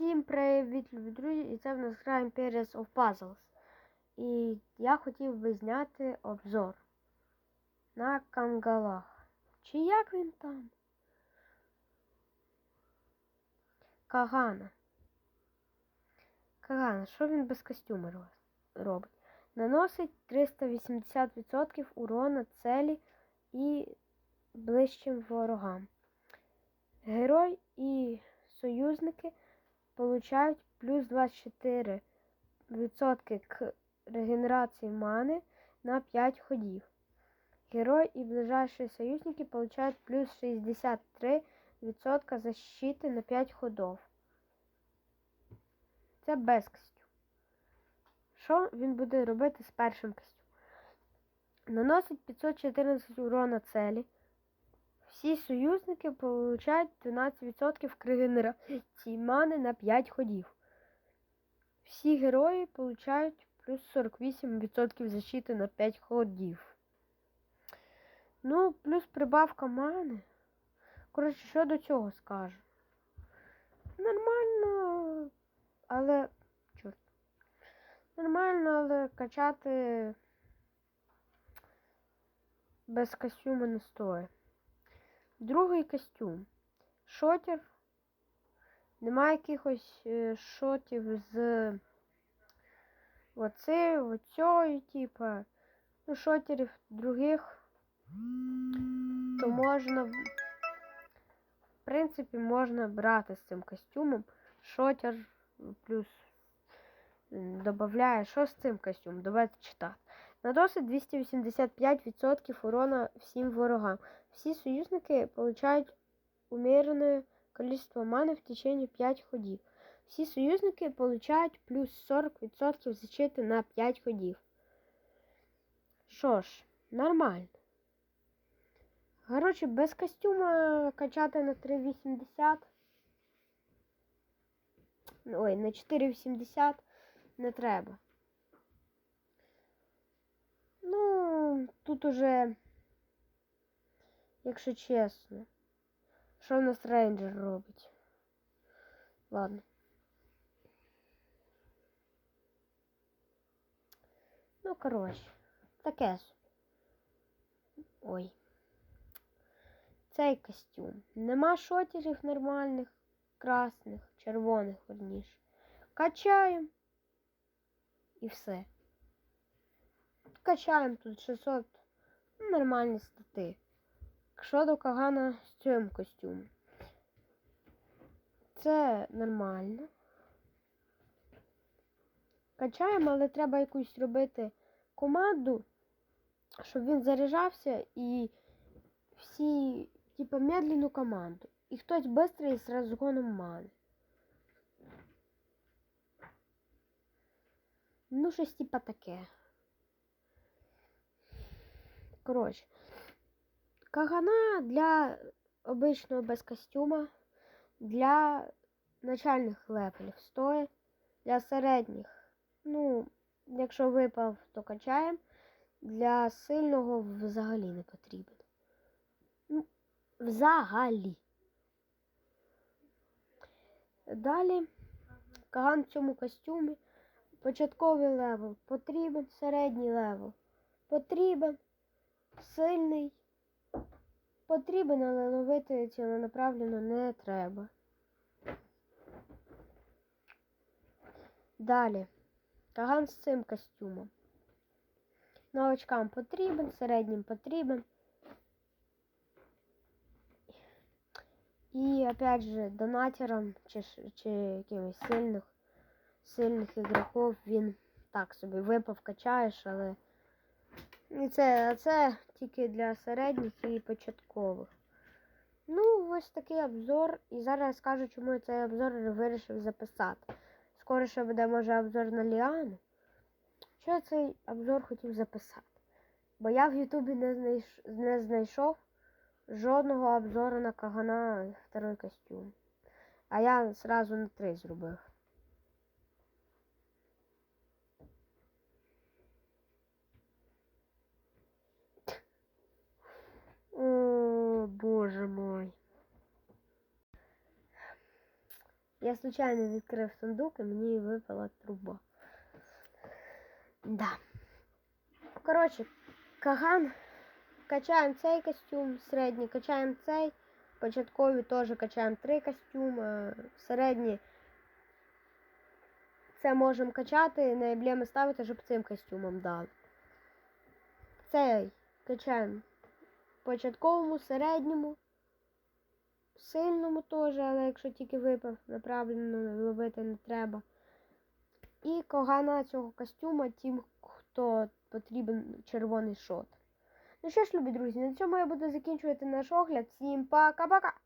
Всім привіт, любі друзі! І це в нас гра Imperials of Puzzles. І я хотів би зняти обзор на кангалах. Чи як він там? Кагана. Кагана, що він без костюму робить? Наносить 380% урона целі і ближчим ворогам. Герой і союзники получають плюс 24% к регенерації мани на 5 ходів. Герой і ближайші союзники получають плюс 63% защити на 5 ходов. Це без костюм. Що він буде робити з першим костюмом? Наносить 514 урона целі. Всі союзники получають 12% к регенерації мани на 5 ходів. Всі герої получають плюс 48% защити на 5 ходів. Ну, плюс прибавка мани. Коротше, що до цього скажу? Нормально, але. Чорт. Нормально, але качати без костюму не стоїть. Другий костюм. Шотер. Немає якихось е, шотів з оцеї, оцьої, типа. Ну, шотерів других. То можна. В принципі, можна брати з цим костюмом. Шотер плюс додає, що з цим костюмом? Давайте читати. На досить 285% урона всім ворогам. Все союзники получают умеренное количество маны в течение 5 ходів. Всі союзники получають плюс 40% защити на 5 ходів. Що ж, нормально. Короче, без костюма качати на 3,80. Ой, на 4,80 не треба. Ну, тут уже, якщо чесно, що в нас рейнджер робить? Ладно. Ну, коротше, таке. Ой. Цей костюм. Нема шотерів нормальних, красних, червоних, верніше. Качаємо. І все. Качаємо тут 600 ну, нормальні стати. Якщо до Кагана з цим костюмом. Це нормально. Качаємо, але треба якусь робити команду, щоб він заряджався і всі, типа, медленну команду. І хтось швидкий з розгоном мани. Ну, щось типа таке. Коротше, кагана для обичного без костюма, для начальних левелів стоїть, для середніх. Ну, якщо випав, то качаємо. Для сильного взагалі не потрібен. Ну, взагалі. Далі каган в цьому костюмі. Початковий левел потрібен, середній левел потрібен, сильний потрібен, але ловити ціленаправленно не треба. Далі. Каган з цим костюмом. Новачкам потрібен, середнім потрібен. І опять же донатерам чи, чи якимось сильних сильних ігроків він так собі випав, качаєш, але і це, а це тільки для середніх і початкових. Ну, ось такий обзор. І зараз я скажу, чому я цей обзор вирішив записати. Скоріше буде, може, обзор на Ліану. Що я цей обзор хотів записати? Бо я в Ютубі не, знайш... не знайшов жодного обзору на Кагана второй костюм. А я зразу на три зробив. Боже мой. Я случайно відкрив сундук і мені випала труба. Да. Коротше, Каган. Качаємо цей костюм, середній качаємо цей. Початкові теж качаємо три костюми. Середні це можемо качати, на емблеми ставити, щоб цим костюмом дали. Цей качаємо початковому, середньому, сильному теж, але якщо тільки випав, направлено ловити не треба. І когана цього костюма тим, хто потрібен червоний шот. Ну що ж, любі друзі, на цьому я буду закінчувати наш огляд. Всім пока-пока!